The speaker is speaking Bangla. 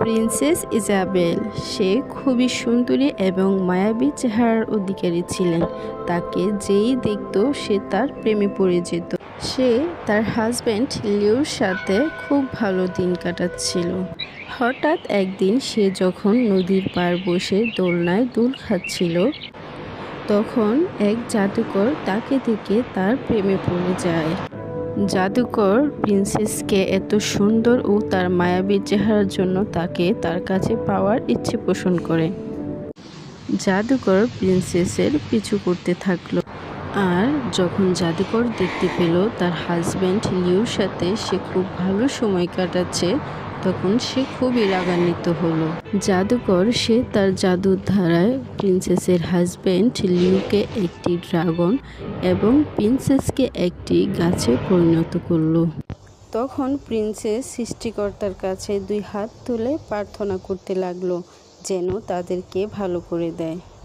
প্রিন্সেস ইজাবেল, সে খুবই সুন্দরী এবং মায়াবী চেহারার অধিকারী ছিলেন। তাকে যেই দেখত, সে তার প্রেমে পড়ে যেত। সে তার হাজব্যান্ড লিওর সাথে খুব ভালো দিন কাটাচ্ছিল। হঠাৎ একদিন সে যখন নদীর পার বসে দোলনায় দুল খাচ্ছিল, তখন এক জাদুকর তাকে দেখে তার প্রেমে পড়ে যায়। জাদুকর প্রিন্সেসকে এত সুন্দর ও তার মায়াবী চেহারার জন্য তাকে তার কাছে পাওয়ার ইচ্ছে পোষণ করে। জাদুকর প্রিন্সেসের পিছু করতে থাকল। আর যখন জাদুকর দেখতে পেল তার হাজব্যান্ড লিউর সাথে সে খুব ভালো সময় কাটাচ্ছে তখন সে খুবই রাগান্বিত হলো। জাদুকর সে তার জাদুর ধারায় প্রিন্সেসের হাজব্যান্ড লিউকে একটি ড্রাগন এবং প্রিন্সেসকে একটি গাছে পরিণত করল। তখন প্রিন্সেস সৃষ্টিকর্তার কাছে দুই হাত তুলে প্রার্থনা করতে লাগল, যেন তাদেরকে ভালো করে দেয়।